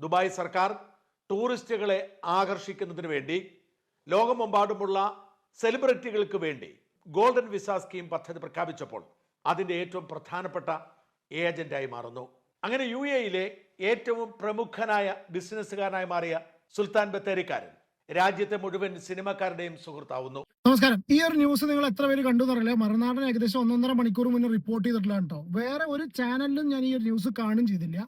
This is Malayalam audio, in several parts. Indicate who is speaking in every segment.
Speaker 1: ദുബായ് സർക്കാർ ടൂറിസ്റ്റുകളെ ആകർഷിക്കുന്നതിന് വേണ്ടി ലോകമെമ്പാടുമുള്ള സെലിബ്രിറ്റികൾക്ക് വേണ്ടി ഗോൾഡൻ വിസ സ്കീം പദ്ധതി പ്രഖ്യാപിച്ചപ്പോൾ അതിന്റെ ഏറ്റവും പ്രധാനപ്പെട്ട ഏജന്റായി മാറുന്നു. അങ്ങനെ യു എയിലെ ഏറ്റവും പ്രമുഖനായ ബിസിനസ്സുകാരനായി മാറിയ സുൽത്താൻ ബത്തേരിക്കാരൻ രാജ്യത്തെ മുഴുവൻ സിനിമക്കാരുടെയും സുഹൃത്താവുന്നു.
Speaker 2: നമസ്കാരം. ഈ ഒരു ന്യൂസ് നിങ്ങൾ എത്ര പേര് കണ്ടു എന്നറിയില്ല. മറുനാടൻ ഏകദേശം ഒന്നൊന്നര മണിക്കൂർ മുന്നേ റിപ്പോർട്ട് ചെയ്തിട്ടില്ല കേട്ടോ. വേറെ ഒരു ചാനലിലും ഞാൻ ഈ ഒരു ന്യൂസ് കാണും ചെയ്തില്ല.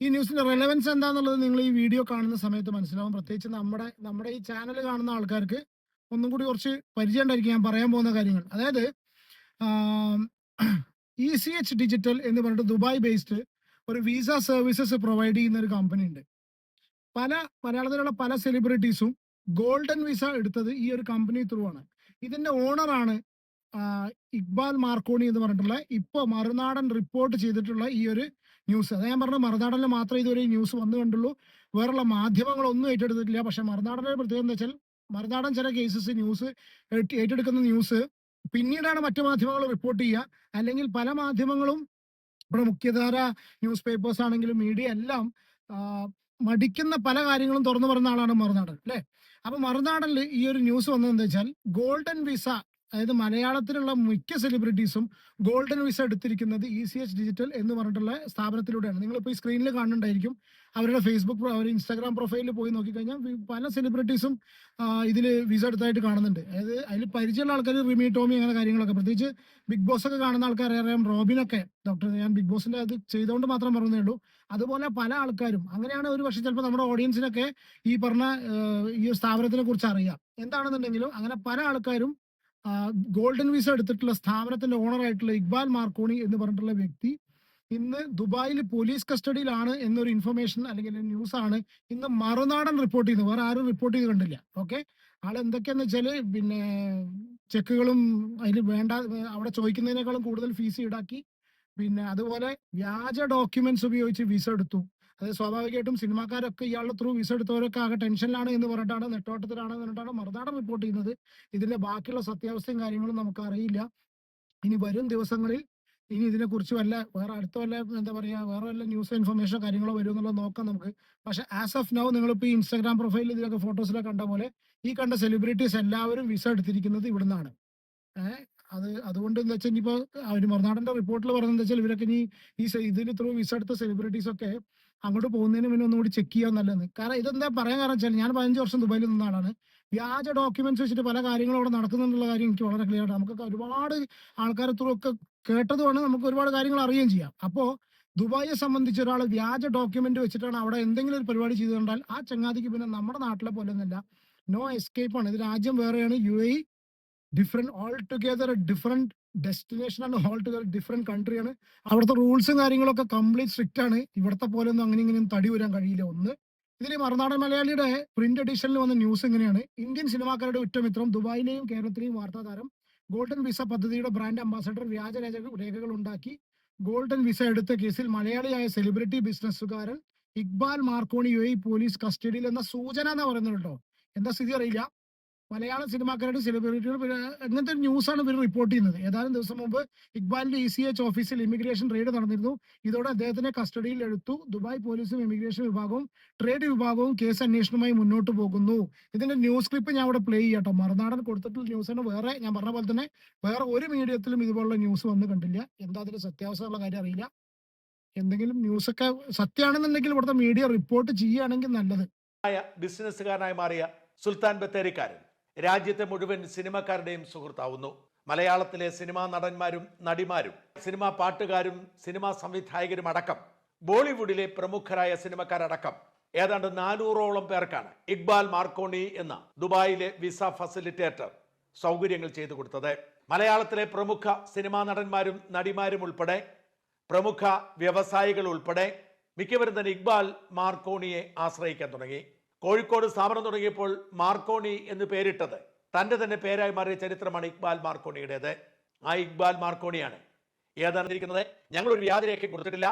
Speaker 2: ഈ ന്യൂസിന്റെ റെലവൻസ് എന്താന്നുള്ളത് നിങ്ങൾ ഈ വീഡിയോ കാണുന്ന സമയത്ത് മനസ്സിലാവും. പ്രത്യേകിച്ച് നമ്മുടെ നമ്മുടെ ഈ ചാനൽ കാണുന്ന ആൾക്കാർക്ക് ഒന്നും കൂടി കുറച്ച് പരിചയം ഉണ്ടായിരിക്കും ഞാൻ പറയാൻ പോകുന്ന കാര്യങ്ങൾ. അതായത് ഇ സി എച്ച് ഡിജിറ്റൽ എന്ന് പറഞ്ഞിട്ട് ദുബായ് ബേസ്ഡ് ഒരു വിസ സർവീസസ് പ്രൊവൈഡ് ചെയ്യുന്ന ഒരു കമ്പനി ഉണ്ട്. പല മലയാളത്തിലുള്ള പല സെലിബ്രിറ്റീസും ഗോൾഡൻ വിസ എടുത്തത് ഈ ഒരു കമ്പനി ത്രൂ ആണ്. ഇതിന്റെ ഓണറാണ് ഇക്ബാൽ മാർക്കോണി എന്ന് പറഞ്ഞിട്ടുള്ള ഇപ്പോൾ മറുനാടൻ റിപ്പോർട്ട് ചെയ്തിട്ടുള്ള ഈ ഒരു ന്യൂസ്. അതാ ഞാൻ പറഞ്ഞ മറുനാടനിൽ മാത്രമേ ഇതുവരെ ന്യൂസ് വന്നു കണ്ടുള്ളൂ. വേറുള്ള മാധ്യമങ്ങളൊന്നും ഏറ്റെടുത്തിട്ടില്ല. പക്ഷെ മറുനാടന്റെ പ്രത്യേകത എന്താ വെച്ചാൽ മറുനാടൻ ചില കേസസ് ന്യൂസ് ഏറ്റെടുക്കുന്ന ന്യൂസ് പിന്നീടാണ് മറ്റു മാധ്യമങ്ങൾ റിപ്പോർട്ട് ചെയ്യുക. അല്ലെങ്കിൽ പല മാധ്യമങ്ങളും ഇവിടെ മുഖ്യധാര ന്യൂസ് പേപ്പേഴ്സ് ആണെങ്കിലും മീഡിയ എല്ലാം മടിക്കുന്ന പല കാര്യങ്ങളും തുറന്നു പറഞ്ഞ ആളാണ് മറുനാടൻ അല്ലെ? അപ്പൊ മറുനാടനിൽ ഈ ഒരു ന്യൂസ് വന്നത് എന്താ വെച്ചാൽ ഗോൾഡൻ വിസ അതായത് മലയാളത്തിലുള്ള മിക്ക സെലിബ്രിറ്റീസും ഗോൾഡൻ വിസ എടുത്തിരിക്കുന്നത് ഇ സി എച്ച് ഡിജിറ്റൽ എന്ന് പറഞ്ഞിട്ടുള്ള സ്ഥാപനത്തിലൂടെയാണ്. നിങ്ങളിപ്പോൾ ഈ സ്ക്രീനിൽ കാണുന്നുണ്ടായിരിക്കും. അവരുടെ ഫേസ്ബുക്ക് അവർ ഇൻസ്റ്റാഗ്രാം പ്രൊഫൈലിൽ പോയി നോക്കിക്കഴിഞ്ഞാൽ പല സെലിബ്രിറ്റീസും ഇതിൽ വിസ എടുത്തായിട്ട് കാണുന്നുണ്ട്. അതായത് അതിൽ പരിചയമുള്ള ആൾക്കാർ റിമി ടോമി അങ്ങനെ കാര്യങ്ങളൊക്കെ. പ്രത്യേകിച്ച് ബിഗ് ബോസ് ഒക്കെ കാണുന്ന ആൾക്കാർ അറിയാം. റോബിനൊക്കെ ഡോക്ടർ ഞാൻ ബിഗ് ബോസിന്റെ അത് ചെയ്തുകൊണ്ട് മാത്രം പറഞ്ഞേ ഉള്ളൂ. അതുപോലെ പല ആൾക്കാരും അങ്ങനെയാണ് ഒരു പക്ഷേ ചിലപ്പോൾ നമ്മുടെ ഓഡിയൻസിനൊക്കെ ഈ പറഞ്ഞ ഈ സ്ഥാപനത്തിനെ കുറിച്ച് അറിയാം. എന്താണെന്നുണ്ടെങ്കിലും അങ്ങനെ പല ആൾക്കാരും ഗോൾഡൻ വിസ എടുത്തിട്ടുള്ള സ്ഥാപനത്തിന്റെ ഓണർ ആയിട്ടുള്ള ഇക്ബാൽ മാർക്കോണി എന്ന് പറഞ്ഞിട്ടുള്ള വ്യക്തി ഇന്ന് ദുബായിൽ പോലീസ് കസ്റ്റഡിയിലാണ് എന്നൊരു ഇൻഫർമേഷൻ അല്ലെങ്കിൽ ന്യൂസ് ആണ് ഇന്ന് മറുനാടൻ റിപ്പോർട്ട് ചെയ്യുന്നത്. വേറെ ആരും റിപ്പോർട്ട് ചെയ്ത് കണ്ടില്ല. ഓക്കെ ആൾ എന്തൊക്കെയാന്ന് വെച്ചാൽ പിന്നെ ചെക്കുകളും അതിന് വേണ്ട അവിടെ ചോദിക്കുന്നതിനേക്കാളും കൂടുതൽ ഫീസ് ഈടാക്കി. പിന്നെ അതുപോലെ വ്യാജ ഡോക്യുമെന്റ്സ് ഉപയോഗിച്ച് വിസ എടുത്തു. അത് സ്വാഭാവികമായിട്ടും സിനിമാക്കാരൊക്കെ ഇയാളുടെ ത്രൂ വിസ എടുത്തവരൊക്കെ ആകെ ടെൻഷനിലാണ് എന്ന് പറഞ്ഞിട്ടാണ് നെട്ടോട്ടത്തിലാണ് എന്നിട്ടാണ് മറുനാടൻ റിപ്പോർട്ട് ചെയ്യുന്നത്. ഇതിന്റെ ബാക്കിയുള്ള സത്യാവസ്ഥയും കാര്യങ്ങളും നമുക്ക് അറിയില്ല ഇനി വരും ദിവസങ്ങളിൽ ഇനി ഇതിനെക്കുറിച്ച് വല്ല വേറെ അടുത്ത വല്ല എന്താ പറയാ വേറെ വല്ല ന്യൂസ് ഇൻഫർമേഷനോ കാര്യങ്ങളോ വരും എന്നുള്ളത് നോക്കാം നമുക്ക്. പക്ഷെ ആസ് ഓഫ് നൗ നിങ്ങളിപ്പോൾ ഈ ഇൻസ്റ്റാഗ്രാം പ്രൊഫൈലിൽ ഇതിലൊക്കെ ഫോട്ടോസിലൊക്കെ കണ്ട പോലെ ഈ കണ്ട സെലിബ്രിറ്റീസ് എല്ലാവരും വിസ എടുത്തിരിക്കുന്നത് ഇവിടുന്നാണ്. അത് അതുകൊണ്ട് എന്താ വെച്ചാൽ ഇനിയിപ്പോ അവർ മറുനാടന്റെ റിപ്പോർട്ടിൽ പറയുന്നത് വെച്ചാൽ ഇവരൊക്കെ ഇനി ഈ ഇതിൽ ത്രൂ വിസ എടുത്ത സെലിബ്രിറ്റീസ് ഒക്കെ അങ്ങോട്ട് പോകുന്നതിന് മുന്നേ ഒന്നുകൂടി ചെക്ക് ചെയ്യാൻ നല്ലതെന്ന് കാരണം ഇതെന്താ പറയാൻ കാരണം വെച്ചാൽ ഞാൻ പതിനഞ്ച് വർഷം ദുബായിൽ നിന്ന ആളാണ്. വ്യാജ ഡോക്യുമെന്റ്സ് വെച്ചിട്ട് പല കാര്യങ്ങളും അവിടെ നടക്കുന്നുള്ള കാര്യം എനിക്ക് വളരെ ക്ലിയർ ആണ്. നമുക്കൊക്കെ ഒരുപാട് ആൾക്കാരെ ഒക്കെ കേട്ടതുമാണ്. നമുക്ക് ഒരുപാട് കാര്യങ്ങൾ അറിയുകയും ചെയ്യാം. അപ്പോ ദുബായിയെ സംബന്ധിച്ച് ഒരാൾ വ്യാജ ഡോക്യുമെന്റ് വെച്ചിട്ടാണ് അവിടെ എന്തെങ്കിലും ഒരു പരിപാടി ചെയ്തു ആ ചങ്ങാതിക്ക് പിന്നെ നമ്മുടെ നാട്ടിലെ പോലെ ഒന്നുമില്ല. നോ എസ്കേപ്പ് ആണ്. ഇത് രാജ്യം വേറെയാണ്. U A different altogether different destination ആണ് ഓൾ ടുഗെദർ ഡിഫറെന്റ് കൺട്രിയാണ് അവിടുത്തെ റൂൾസും കാര്യങ്ങളൊക്കെ കംപ്ലീറ്റ് സ്ട്രിക്റ്റ് ആണ്. ഇവിടുത്തെ പോലെ ഒന്നും അങ്ങനെ ഇങ്ങനെയും തടി വരാൻ കഴിയില്ല. ഒന്ന് ഇതിൽ മറുനാടൻ മലയാളിയുടെ പ്രിന്റ് എഡിഷനിൽ വന്ന ന്യൂസ് ഇങ്ങനെയാണ് ഇന്ത്യൻ സിനിമാക്കാരുടെ ഉറ്റമിത്രം ദുബായിലെയും കേരളത്തിലെയും വാർത്താതാരം ഗോൾഡൻ വിസ പദ്ധതിയുടെ ബ്രാൻഡ് അംബാസഡർ വ്യാജ രേഖ- രേഖകൾ ഉണ്ടാക്കി. ഗോൾഡൻ വിസ എടുത്ത കേസിൽ മലയാളിയായ സെലിബ്രിറ്റി ബിസിനസ്സുകാരൻ ഇക്ബാൽ മാർക്കോണി യു പോലീസ് കസ്റ്റഡിയിൽ എന്ന സൂചന എന്ന് പറയുന്നത് കേട്ടോ? എന്താ സ്ഥിതി അറിയില്ല. മലയാള സിനിമാക്കാരുടെ സെലിബ്രിറ്റികൾ അങ്ങനത്തെ ഒരു ന്യൂസാണ് ഇവർ റിപ്പോർട്ട് ചെയ്യുന്നത്. ഏതാനും ദിവസം മുമ്പ് ഇക്ബാലിന്റെ ഇ സി എച്ച് ഓഫീസിൽ ഇമിഗ്രേഷൻ റെയ്ഡ് നടന്നിരുന്നു. ഇതോടെ അദ്ദേഹത്തിനെ കസ്റ്റഡിയിൽ എടുത്തു. ദുബായ് പോലീസും ഇമിഗ്രേഷൻ വിഭാഗവും ട്രേഡ് വിഭാഗവും കേസ് അന്വേഷണവുമായി മുന്നോട്ട് പോകുന്നു. ഇതിന്റെ ന്യൂസ് ക്ലിപ്പ് ഞാൻ ഇവിടെ പ്ലേ ചെയ്യാട്ടോ മറുനാടൻ കൊടുത്തിട്ടുള്ള ന്യൂസാണ് വേറെ ഞാൻ പറഞ്ഞ പോലെ തന്നെ വേറെ ഒരു മീഡിയത്തിലും ഇതുപോലുള്ള ന്യൂസ് വന്ന് കണ്ടില്ല. എന്താ അതിന്റെ സത്യാവസ്ഥയുള്ള കാര്യം അറിയില്ല. എന്തെങ്കിലും ന്യൂസ് ഒക്കെ സത്യമാണെന്നുണ്ടെങ്കിൽ ഇവിടുത്തെ മീഡിയ റിപ്പോർട്ട് ചെയ്യുകയാണെങ്കിൽ നല്ലത്.
Speaker 1: ബിസിനസ്സുകാരനായി മാറിയ സുൽത്താൻ ബത്തേരിക്കാരൻ. രാജ്യത്തെ മുഴുവൻ സിനിമക്കാരുടെയും സുഹൃത്താവുന്നു. മലയാളത്തിലെ സിനിമാ നടന്മാരും നടിമാരും സിനിമാ പാട്ടുകാരും സിനിമാ സംവിധായകരും അടക്കം ബോളിവുഡിലെ പ്രമുഖരായ സിനിമക്കാരടക്കം ഏതാണ്ട് നാനൂറോളം പേർക്കാണ് ഇക്ബാൽ മാർക്കോണി എന്ന ദുബായിലെ വിസ ഫെസിലിറ്റേറ്റർ സൗകര്യങ്ങൾ ചെയ്തു കൊടുത്തത്. മലയാളത്തിലെ പ്രമുഖ സിനിമാ നടന്മാരും നടിമാരും ഉൾപ്പെടെ പ്രമുഖ വ്യവസായികൾ ഉൾപ്പെടെ മിക്കവരും തന്നെ ഇക്ബാൽ മാർക്കോണിയെ ആശ്രയിക്കാൻ തുടങ്ങി. കോഴിക്കോട് സ്ഥാപനം തുടങ്ങിയപ്പോൾ മാർക്കോണി എന്ന് പേരിട്ടത്. തന്റെ തന്നെ പേരായി മാറിയ ചരിത്രമാണ് ഇക്ബാൽ മാർക്കോണിയുടേത്. ആ ഇക്ബാൽ മാർക്കോണിയാണ്. ഏതാണ് ഇരിക്കുന്നത്? ഞങ്ങളൊരു വ്യാധിരേഖ കൊടുത്തിട്ടില്ല.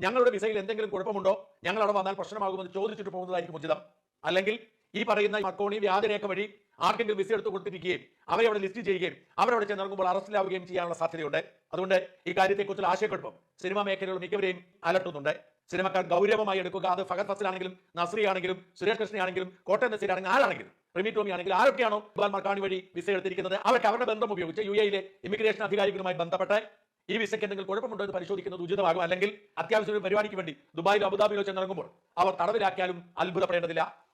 Speaker 1: ഞങ്ങളുടെ വിസയിൽ എന്തെങ്കിലും കുഴപ്പമുണ്ടോ? ഞങ്ങൾ അവിടെ വന്നാൽ പ്രശ്നമാകുമെന്ന് ചോദിച്ചിട്ട് പോകുന്നതായിരിക്കും ഉചിതം. അല്ലെങ്കിൽ ഈ പറയുന്ന മാർക്കോണി വ്യാജരേഖ വഴി ആർക്കെങ്കിലും വിസ എടുത്ത് കൊടുത്തിരിക്കുകയും അവരെ അവിടെ ലിസ്റ്റ് ചെയ്യുകയും അവരവിടെ ചെന്നിറങ്ങുമ്പോൾ അറസ്റ്റിലാവുകയും ചെയ്യാനുള്ള സാധ്യതയുണ്ട്. അതുകൊണ്ട് ഈ കാര്യത്തെക്കുറിച്ചുള്ള ആശയക്കുഴപ്പം സിനിമാ മേഖലകൾ മിക്കവരെയും അലട്ടുന്നുണ്ട്. സിനിമക്കാർ ഗൗരവമായി എടുക്കുക. അത് ഫഹദ് ഫസലാണെങ്കിലും നസ്രി ആണെങ്കിലും സുരേഷ് കൃഷ്ണയാണെങ്കിലും കോട്ടയം നസീർ ആണെങ്കിൽ ആരാണെങ്കിലും റിമി ടോമി ആണെങ്കിൽ ആരൊക്കെയാണോ ഭഗവാൻ മർക്കാണി വഴി വിസ എടുത്തിരിക്കുന്നത്? അവർക്ക് അവരുടെ ബന്ധം ഉപയോഗിച്ച് യു എയിലെ ഇമിഗ്രേഷൻ അധികാരികളുമായി ബന്ധപ്പെട്ട് ഈ വിസയ്ക്ക് എന്തെങ്കിലും കുഴപ്പമുണ്ടോ എന്ന് പരിശോധിക്കുന്നത് ഉചിതമാകും. അല്ലെങ്കിൽ അത്യാവശ്യം പരിപാടിക്ക് വേണ്ടി ദുബായിലോ അബുദാബിയിലോ ചെന്നിറങ്ങുമ്പോൾ അവർ തടവിലാക്കിയാലും അത്ഭുതപ്പെടേണ്ടതില്ല.